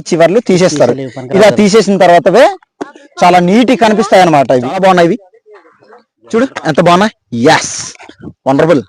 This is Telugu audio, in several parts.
చివర్లు తీసేస్తారు. ఇలా తీసేసిన తర్వాతవే చాలా నీట్ కనిపిస్తాయి అనమాట ఇవి. చాలా బాగున్నాయి ఇవి. చూడు ఎంత బాగున్నాయి? Yes wonderful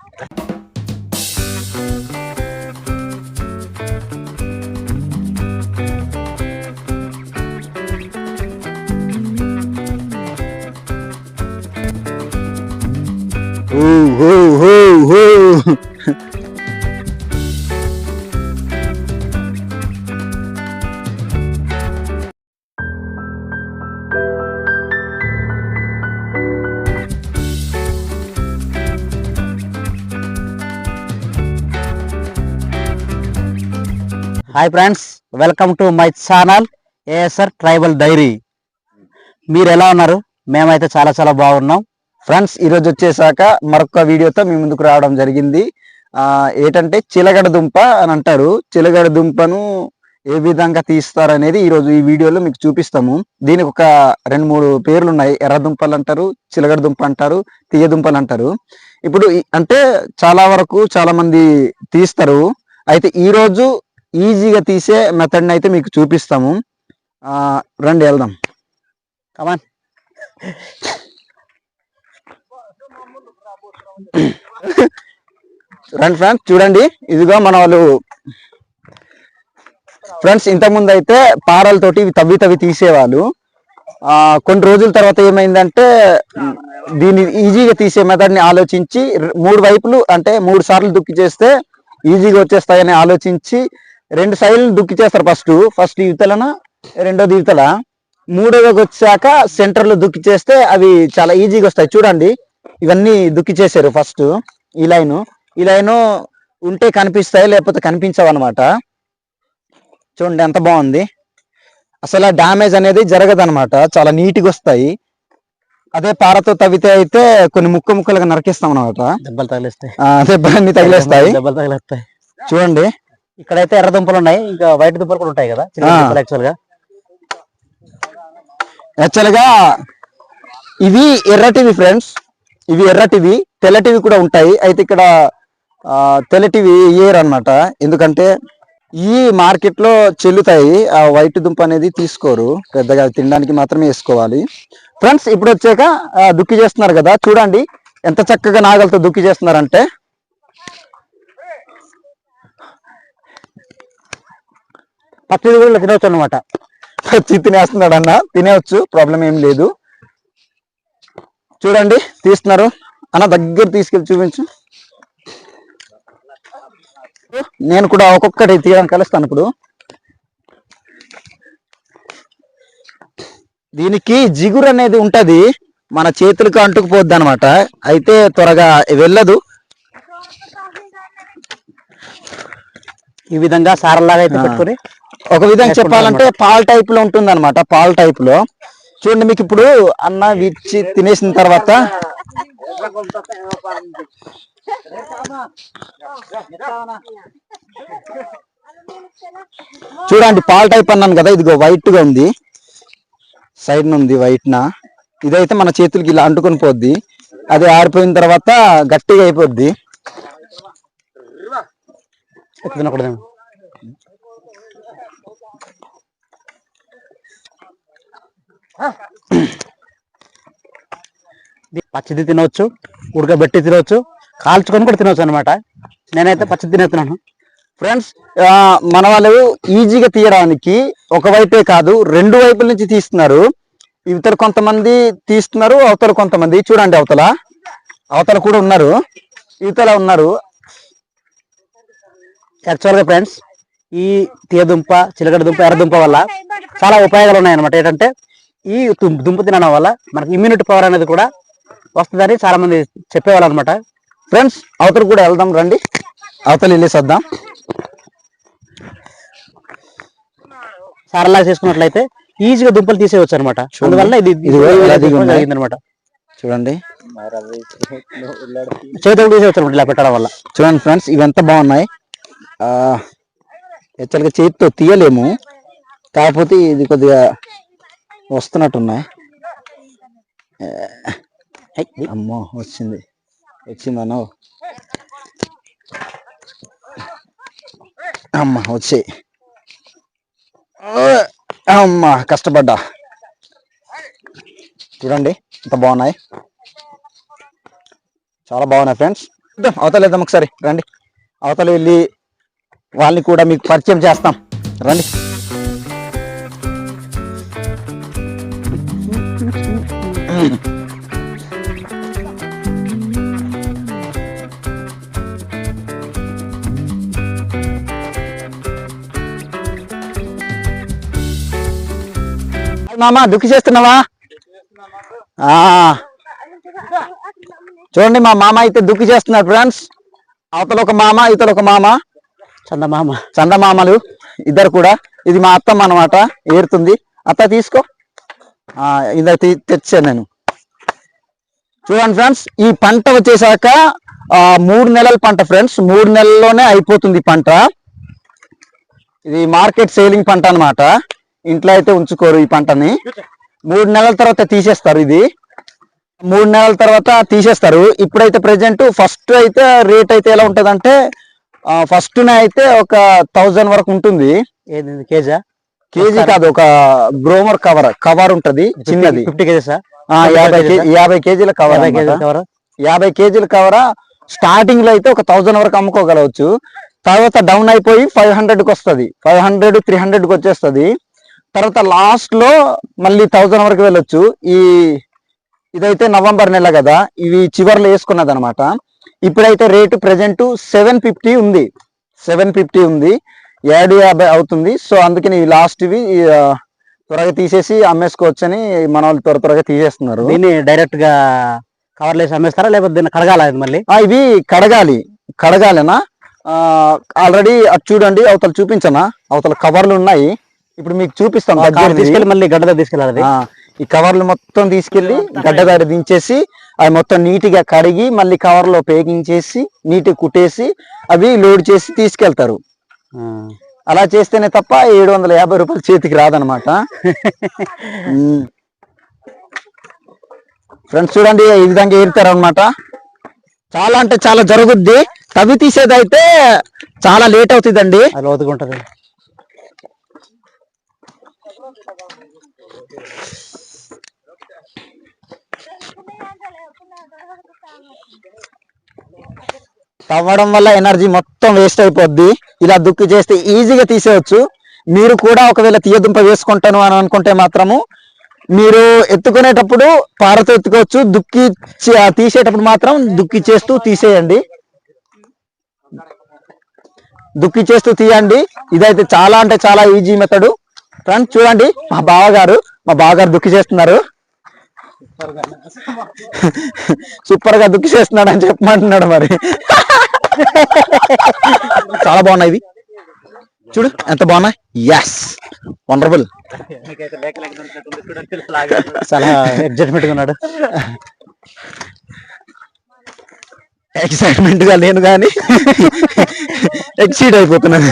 hi friends welcome to my channel ASR tribal diary మీరు ఎలా ఉన్నారు? మేమైతే చాలా చాలా బాగున్నాం. ఫ్రెండ్స్ ఈరోజు వచ్చేసాక మరొక వీడియోతో మీ ముందుకు రావడం జరిగింది. ఏంటంటే చిలగడ దుంప అని అంటారు. చిలగడ దుంపను ఏ విధంగా తీస్తారు అనేది ఈ ఈ వీడియోలో మీకు చూపిస్తాము. దీనికి ఒక రెండు మూడు పేర్లు ఉన్నాయి. ఎర్ర దుంపలు అంటారు చిలగడ దుంప అంటారు తీయ దుంపలు అంటారు. ఇప్పుడు అంటే చాలా వరకు చాలా మంది తీస్తారు. అయితే ఈరోజు ఈజీగా తీసే మెథడ్ని అయితే మీకు చూపిస్తాము. రండి వెళ్దాం. కమాన్ రండి ఫ్రెండ్స్ చూడండి. ఇదిగో మన వాళ్ళు ఫ్రెండ్స్ ఇంతకుముందు అయితే పారలతోటి ఇవి తవ్వి తవ్వి తీసేవాళ్ళు. కొన్ని రోజుల తర్వాత ఏమైందంటే దీన్ని ఈజీగా తీసే మెథడ్ని ఆలోచించి మూడు వైపులు అంటే మూడు సార్లు దుక్కి చేస్తే ఈజీగా వచ్చేస్తాయని ఆలోచించి రెండు సైడ్లు దుక్కి చేస్తారు ఫస్ట్. ఫస్ట్ ఇవతలన రెండోది ఇవతల. మూడోది వచ్చాక సెంటర్లో దుక్కి చేస్తే అవి చాలా ఈజీగా వస్తాయి. చూడండి ఇవన్నీ దుక్కి చేశారు ఫస్ట్ ఈ లైన్. ఈ లైన్ ఉంటే కనిపిస్తాయి లేకపోతే కనిపించవు అనమాట చూడండి ఎంత బాగుంది. అసలు డ్యామేజ్ అనేది జరగదు అనమాట చాలా నీట్గా వస్తాయి. అదే పారతో తవ్వితే అయితే కొన్ని ముక్క ముక్కలుగా నరికిస్తాం అనమాట దెబ్బలు తగిలిస్తాయి. తగిలేస్తాయి. దెబ్బలు తగిలేస్తాయి. చూడండి ఇక్కడైతే ఎర్ర దుంపలు ఉన్నాయి. ఇంకా వైట్ దుంపలు కూడా ఉంటాయి కదా చిన్న ఆ. దుంపలు యాక్చువల్గా. యాక్చువల్గా ఇవి ఎర్రటివి ఫ్రెండ్స్ ఇవి ఎర్రటివి తెల్లటివి కూడా ఉంటాయి. అయితే ఇక్కడ ఆ, తెల్లటివి ఇయ్యరు అనమాట ఎందుకంటే ఈ మార్కెట్లో చెల్లుతాయి. ఆ వైట్ దుంప అనేది తీసుకోరు. పెద్దగా తినడానికి మాత్రమే వేసుకోవాలి. ఫ్రెండ్స్ ఇప్పుడు వచ్చాక ఆ, దుక్కి చేస్తున్నారు కదా. చూడండి ఎంత చక్కగా నాగలతో దుక్కి చేస్తున్నారంటే పచ్చడి కూడా తినవచ్చు అనమాట వచ్చి తినేస్తున్నాడు అన్న. తినేవచ్చు ప్రాబ్లం ఏం లేదు. చూడండి తీస్తున్నారు. అన్న దగ్గర తీసుకెళ్ళి చూపించు. నేను కూడా ఒక్కొక్కటి తీయడానికి కలుస్తాను ఇప్పుడు. దీనికి జిగురు అనేది ఉంటది. మన చేతులకు అంటుకుపోద్ది అనమాట అయితే త్వరగా వెళ్ళదు. ఈ విధంగా సారలాగా అయితే. పెట్టుకొని ఒక విధంగా చెప్పాలంటే పాల్ టైప్లో ఉంటుంది అనమాట పాల్ టైప్లో. చూడండి మీకు ఇప్పుడు అన్న విచ్చి తినేసిన తర్వాత చూడండి పాల్ టైప్ అన్నాను కదా ఇదిగో వైట్గా ఉంది. సైడ్ ఉంది వైట్ నా. ఇదైతే మన చేతులకి ఇలా అంటుకొని పోద్ది. అది ఆరిపోయిన తర్వాత గట్టిగా అయిపోద్ది. ఎక్కువ తినకూడదేమో ఇది పచ్చిది తినవచ్చు ఉడకబెట్టి తినవచ్చు కాల్చుకొని కూడా తినవచ్చు అనమాట నేనైతే పచ్చిది తినేస్తున్నాను. ఫ్రెండ్స్ మన వాళ్ళు ఈజీగా తీయడానికి ఒక వైపే కాదు రెండు వైపుల నుంచి తీస్తున్నారు. ఇవతల కొంతమంది తీస్తున్నారు అవతల కొంతమంది చూడండి అవతల. అవతల కూడా ఉన్నారు ఇవతల ఉన్నారు. యాక్చువల్గా ఫ్రెండ్స్ ఈ తీయదుంప చిలకడ దుంప ఎర్రదుంప వల్ల చాలా ఉపయోగాలు ఉన్నాయన్నమాట. ఏంటంటే ఈ దుంప తినడం వల్ల మనకి ఇమ్యూనిటీ పవర్ అనేది కూడా వస్తుందని చాలా మంది చెప్పేవాళ్ళు అనమాట ఫ్రెండ్స్ అవతల కూడా వెళ్దాం రండి. అవతల వెళ్ళేసి వద్దాం సారలా చేసుకున్నట్లయితే ఈజీగా దుంపలు తీసేయవచ్చు అనమాట అందువల్ల ఇది ఇదిగో ఇలా దిగి ఉన్నాయి. జరిగింది అనమాట చూడండి. చేతులు తీసేయచ్చు అనమాట ఇలా పెట్టడం వల్ల. చూడండి ఫ్రెండ్స్ ఇవి ఎంత బాగున్నాయి. యాక్చువల్గా చేతితో తీయలేము. కాకపోతే ఇది కొద్దిగా వస్తున్నట్టున్నాయి. అమ్మో వచ్చింది. వచ్చిందనో అమ్మ వచ్చాయి. అమ్మా కష్టపడ్డా. చూడండి ఇంత బాగున్నాయి. చాలా బాగున్నాయి ఫ్రెండ్స్. అవతల వెళ్దాం ఒకసారి రండి. అవతల వెళ్ళి వాళ్ళని కూడా మీకు పరిచయం చేస్తాం. రండి. మామ దుక్కి చేస్తున్నావా? ఆ. చూడండి మా మామ అయితే దుక్కి చేస్తున్నారు ఫ్రెండ్స్ అవతల ఒక మామ ఇతల ఒక మామ. చందమామ. చందమామలు ఇద్దరు కూడా. ఇది మా అత్తమ్మ అనమాట ఏరుతుంది. అత్త తీసుకో. ఇందాక తీ- తెచ్చాను నేను. చూడండి ఫ్రెండ్స్ ఈ పంట వచ్చేసాక ఆ, మూడు నెలల పంట ఫ్రెండ్స్ మూడు నెలల్లోనే అయిపోతుంది పంట. ఇది మార్కెట్ సేలింగ్ పంట అన్నమాట. ఇంట్లో అయితే ఉంచుకోరు ఈ పంటని. మూడు నెలల తర్వాత తీసేస్తారు ఇది. మూడు నెలల తర్వాత తీసేస్తారు. ఇప్పుడైతే ప్రెసెంట్ ఫస్ట్ అయితే రేట్ అయితే ఎలా ఉంటది అంటే ఫస్ట్ అయితే ఒక థౌజండ్ వరకు ఉంటుంది. ఏది కేజా? కేజీ కాదు ఒక గ్రోమర్ కవర్ కవర్ ఉంటది చిన్నది. ఫిఫ్టీ కేజీసా? యాభై కేజీల కవర్. కవర్? యాభై కేజీల కవర్ స్టార్టింగ్లో అయితే ఒక థౌజండ్ వరకు అమ్ముకోగలవచ్చు. తర్వాత డౌన్ అయిపోయి ఫైవ్ హండ్రెడ్కి వస్తుంది. ఫైవ్ హండ్రెడ్ త్రీ హండ్రెడ్కి వచ్చేస్తుంది. తర్వాత లాస్ట్లో మళ్ళీ థౌజండ్ వరకు వెళ్ళొచ్చు. ఈ ఇదైతే నవంబర్ నెల కదా. ఇవి చివర్లో వేసుకున్నది అనమాట ఇప్పుడైతే రేటు ప్రెసెంట్ సెవెన్ ఫిఫ్టీ ఉంది. సెవెన్ ఫిఫ్టీ ఉంది. ఏడు యాభై అవుతుంది. సో అందుకని లాస్ట్ ఇవి త్వరగా తీసేసి అమ్మేసుకోవచ్చని మన వాళ్ళు త్వర త్వరగా తీసేస్తున్నారు. దీన్ని డైరెక్ట్గా కవర్లు వేసి అమ్మేస్తారా? లేకపోతే దీన్ని కడగాల ఇది మళ్ళీ? ఇవి కడగాలి. కడగాలనా? ఆల్రెడీ అటు చూడండి అవతల చూపించనా? అవతల కవర్లు ఉన్నాయి. ఇప్పుడు మీకు చూపిస్తాం కవర్ దగ్గరది. తీసుకెళ్ళి మళ్ళీ గడ్డ దగ్గర తీసుకెళ్ళాలి అది. ఈ కవర్లు మొత్తం తీసుకెళ్ళి గడ్డ దగ్గర దించేసి అవి మొత్తం నీట్గా కడిగి మళ్ళీ కవర్లో పేకింగ్ చేసి నీట్ కుట్టేసి అవి లోడ్ చేసి తీసుకెళ్తారు. అలా చేస్తేనే తప్ప ఏడు వందల యాభై రూపాయలు చేతికి రాదనమాట ఫ్రెండ్స్ చూడండి ఈ విధంగా ఏరుతారనమాట చాలా అంటే చాలా జరుగుద్ది. తవ్వి తీసేదైతే చాలా లేట్ అవుతుందండి. అది లోతుగా తవ్వడం వల్ల ఎనర్జీ మొత్తం వేస్ట్ అయిపోద్ది. ఇలా దుక్కి చేస్తే ఈజీగా తీసేయచ్చు. మీరు కూడా ఒకవేళ తీయదుంప వేసుకుంటాను అని అనుకుంటే మాత్రము మీరు ఎత్తుకునేటప్పుడు పారతో ఎత్తుకోవచ్చు. దుక్కి తీసేటప్పుడు మాత్రం దుక్కి చేస్తూ తీసేయండి. దుక్కి చేస్తూ తీయండి. ఇదైతే చాలా అంటే చాలా ఈజీ మెథడ్. ఫ్రెండ్స్ చూడండి మా బావగారు మా బావగారు దుక్కి చేస్తున్నారు. సూపర్గా దుక్కి చేస్తున్నాడు అని చెప్పమంటున్నాడు మరి. చాలా బాగున్నాయి ఇవి. చూడు ఎంత బాగున్నాయి? ఎస్ వండర్ఫుల్ చాలా ఎగ్జైట్మెంట్ ఉన్నాడు. ఎక్సైట్మెంట్గా లేను కానీ ఎక్సైట్ అయిపోతున్నాను.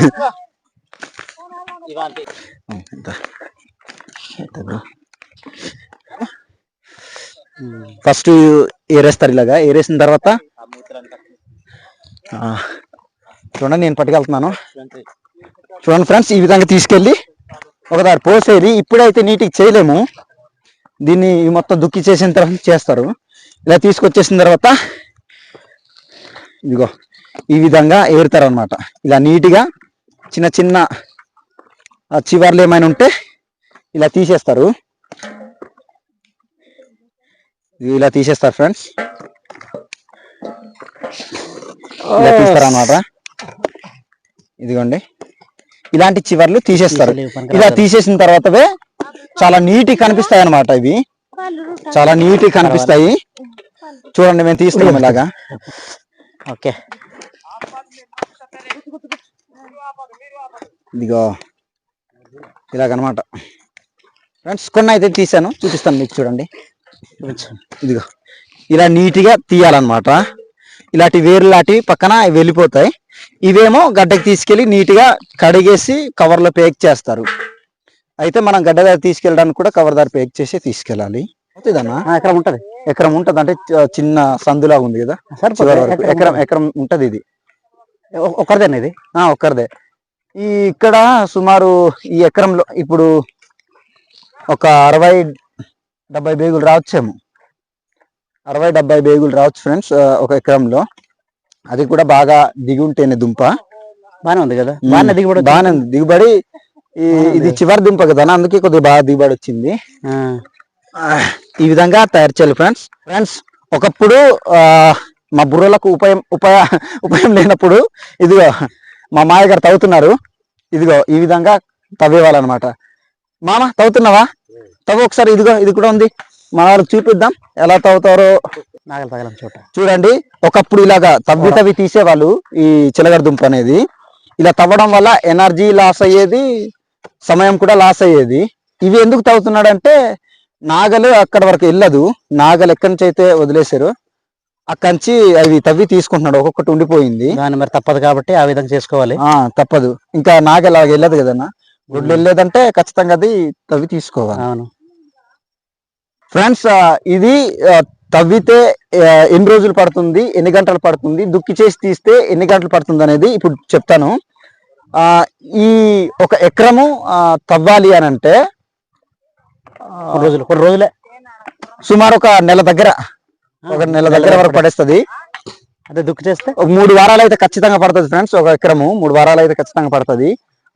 ఫస్ట్ ఏరేస్తారు ఇలాగా. ఏరేసిన తర్వాత చూడండి నేను పట్టుకెళ్తున్నాను. చూడండి. ఫ్రెండ్స్ ఈ విధంగా తీసుకెళ్ళి ఒకదారి పోసేది. ఇప్పుడైతే నీటికి చేయలేము. దీన్ని మొత్తం దుక్కి చేసిన తర్వాత చేస్తారు. ఇలా తీసుకొచ్చేసిన తర్వాత ఇదిగో ఈ విధంగా ఏరుతారు అనమాట ఇలా నీట్గా చిన్న చిన్న చివర్లు ఏమైనా ఉంటే ఇలా తీసేస్తారు. ఇలా తీసేస్తారు ఫ్రెండ్స్. ఇలా తీస్తారు అనమాట ఇదిగోండి. ఇలాంటి చివర్లు తీసేస్తారు. ఇలా తీసేసిన తర్వాతవే చాలా నీట్ కనిపిస్తాయి అనమాట ఇవి. చాలా నీట్ కనిపిస్తాయి. చూడండి మేము తీస్తున్నాం ఇలాగా. ఓకే. ఇదిగో ఇలాగనమాట ఫ్రెండ్స్ కొన్ని అయితే తీసాను చూపిస్తాను మీకు చూడండి. ఇదిగో ఇలా నీట్గా తీయాలన్నమాట. ఇలాంటి వేరు లాంటి పక్కన వెళ్ళిపోతాయి. ఇవేమో గడ్డకి తీసుకెళ్ళి నీట్గా కడిగేసి కవర్లో పేక్ చేస్తారు. అయితే మనం గడ్డ దగ్గర తీసుకెళ్ళడానికి కూడా కవర్ దగ్గర పేక్ చేసి తీసుకెళ్ళాలి. అవుతుందన్నా ఎక్కడ ఉంటది. ఎకరం ఉంటది. అంటే చ- చిన్న సందులాగా ఉంది కదా. ఎకరం ఎకరం ఉంటది. ఇది. ఒకరిదేనా ఇది? ఆ ఒక్కరిదే. ఈ ఇక్కడ సుమారు ఈ ఎకరంలో ఇప్పుడు ఒక అరవై డెబ్బై బేగులు రావచ్చేమో. అరవై డెబ్బై బేగులు రావచ్చు ఫ్రెండ్స్ ఒక ఎకరంలో. అది కూడా బాగా దిగి ఉంటేనే దుంప. బానే ఉంది కదా? బాగానే దిగుబడి. బాగానే ఉంది. దిగుబడి. ఇది చివరి దుంప కదా అందుకే కొద్దిగా బాగా దిగుబడి వచ్చింది. ఈ విధంగా తయారు చేయాలి ఫ్రెండ్స్ ఫ్రెండ్స్ ఒకప్పుడు ఆ, మా బుర్రలకు ఉపయం ఉపయ ఉపయం లేనప్పుడు ఇదిగో మా మాయ గారు తవ్వుతున్నారు. ఇదిగో ఈ విధంగా తవ్వేవాళ్ళనమాట. మామ తవ్వుతున్నావా? తవ్వు ఒకసారి ఇదిగో ఇది కూడా ఉంది. మా వాళ్ళకి చూపిద్దాం. ఎలా తవ్వుతారో నాగలి తగలం చోట. చూడండి ఒకప్పుడు ఇలాగా తవ్వి తవ్వి తీసేవాళ్ళు ఈ చిలగడ దుంప అనేది. ఇలా తవ్వడం వల్ల ఎనర్జీ లాస్ అయ్యేది సమయం కూడా లాస్ అయ్యేది. ఇవి ఎందుకు తవ్వుతున్నాడంటే నాగలు అక్కడ వరకు వెళ్ళదు. నాగలు ఎక్కడి నుంచి అయితే వదిలేశారు అక్కడి నుంచి అవి తవ్వి తీసుకుంటున్నాడు. ఒక్కొక్కటి ఉండిపోయింది. దాన్ని మరి తప్పదు కాబట్టి ఆ విధంగా చేసుకోవాలి. ఆ తప్పదు. ఇంకా నాగలు అలాగ వెళ్ళదు కదన్నా. గుడ్లు వెళ్ళలేదంటే ఖచ్చితంగా అది తవ్వి తీసుకోవాలి. అవును. ఫ్రెండ్స్ ఇది తవ్వితే ఎన్ని రోజులు పడుతుంది ఎన్ని గంటలు పడుతుంది దుక్కి చేసి తీస్తే ఎన్ని గంటలు పడుతుంది అనేది ఇప్పుడు చెప్తాను. ఈ ఒక ఎకరము తవ్వాలి అని అంటే రోజులు కొన్ని రోజులే. సుమారు ఒక నెల దగ్గర ఒక నెల దగ్గర వరకు పడేస్తుంది. అదే దుక్కు చేస్తే? ఒక మూడు వారాలు అయితే ఖచ్చితంగా పడుతుంది ఫ్రెండ్స్ ఒక ఎకరము మూడు వారాలు అయితే ఖచ్చితంగా పడుతుంది.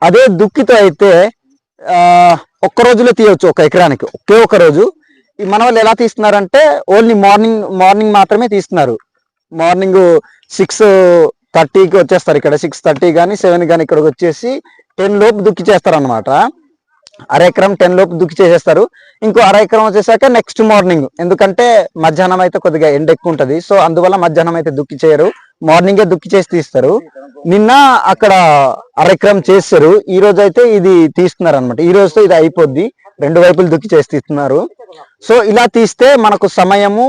అదే దుక్కితో అయితే ఆ ఒక్క రోజులో తీయవచ్చు ఒక ఎకరానికి ఒకే ఒక రోజు. ఈ మన వాళ్ళు ఎలా తీస్తున్నారంటే ఓన్లీ మార్నింగ్ మార్నింగ్ మాత్రమే తీస్తున్నారు. మార్నింగ్ సిక్స్ థర్టీకి వచ్చేస్తారు ఇక్కడ. సిక్స్ థర్టీ కానీ సెవెన్ కానీ ఇక్కడికి వచ్చేసి టెన్ లోపు దుక్కి చేస్తారు అనమాట అర ఎకరం టెన్ లోపు దుక్కి చేసేస్తారు. ఇంకో అర ఎకరం వచ్చేసాక నెక్స్ట్ మార్నింగ్. ఎందుకంటే మధ్యాహ్నం అయితే కొద్దిగా ఎండ ఎక్కువ ఉంటుంది. సో అందువల్ల మధ్యాహ్నం అయితే దుక్కి చేయరు. మార్నింగే దుక్కి చేసి తీస్తారు. నిన్న అక్కడ అర ఎకరం చేస్తారు. ఈ రోజు అయితే ఇది తీస్తున్నారు అనమాట ఈ రోజుతో ఇది అయిపోద్ది. రెండు వైపులు దుక్కి చేసి తీస్తున్నారు. సో ఇలా తీస్తే మనకు సమయము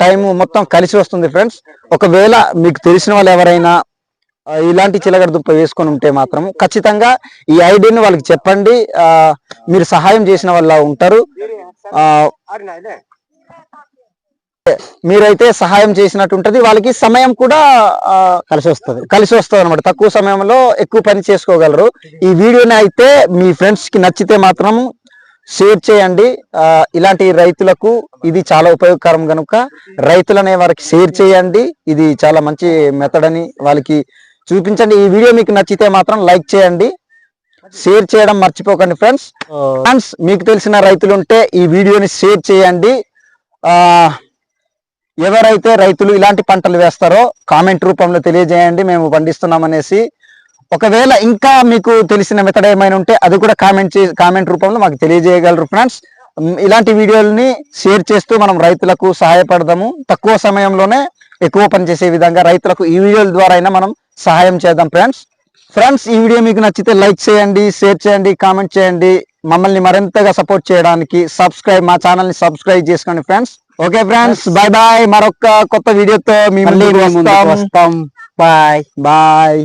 టైం మొత్తం కలిసి వస్తుంది ఫ్రెండ్స్. ఒకవేళ మీకు తెలిసిన వాళ్ళు ఎవరైనా ఇలాంటి చిలకడ దుప్ప వేసుకొని ఉంటే మాత్రం ఖచ్చితంగా ఈ ఐడియాని వాళ్ళకి చెప్పండి. ఆ, మీరు సహాయం చేసిన వాళ్ళ ఉంటారు. మీరైతే సహాయం చేసినట్టు ఉంటది. వాళ్ళకి సమయం కూడా కలిసి వస్తుంది. కలిసి వస్తుంది అనమాట తక్కువ సమయంలో ఎక్కువ పని చేసుకోగలరు. ఈ వీడియోని అయితే మీ ఫ్రెండ్స్కి నచ్చితే మాత్రం షేర్ చేయండి. ఇలాంటి రైతులకు ఇది చాలా ఉపయోగకరం కనుక రైతులనే వారికి షేర్ చేయండి. ఇది చాలా మంచి మెథడ్ అని వాళ్ళకి చూపించండి. ఈ వీడియో మీకు నచ్చితే మాత్రం లైక్ చేయండి. షేర్ చేయడం మర్చిపోకండి ఫ్రెండ్స్. ఫ్రెండ్స్ మీకు తెలిసిన రైతులు ఉంటే ఈ వీడియోని షేర్ చేయండి. ఎవరైతే రైతులు ఇలాంటి పంటలు వేస్తారో కామెంట్ రూపంలో తెలియజేయండి. మేము పండిస్తున్నాం అనేసి ఒకవేళ ఇంకా మీకు తెలిసిన మెథడ్ ఏమైనా ఉంటే అది కూడా కామెంట్ చే కామెంట్ రూపంలో మాకు తెలియజేయగలరు ఫ్రెండ్స్ ఇలాంటి వీడియోలని షేర్ చేస్తూ మనం రైతులకు సహాయపడదాము. తక్కువ సమయంలోనే ఎక్కువ పని చేసే విధంగా రైతులకు ఈ వీడియోల ద్వారా అయినా మనం సహాయం చేద్దాం ఫ్రెండ్స్ ఫ్రెండ్స్ ఈ వీడియో మీకు నచ్చితే లైక్ చేయండి షేర్ చేయండి కామెంట్ చేయండి. మమ్మల్ని మరింతగా సపోర్ట్ చేయడానికి సబ్స్క్రైబ్ మా ఛానల్ని సబ్స్క్రైబ్ చేసుకోండి friends okay friends bye bye మరొక కొత్త వీడియోతో మేము వస్తాం. Bye bye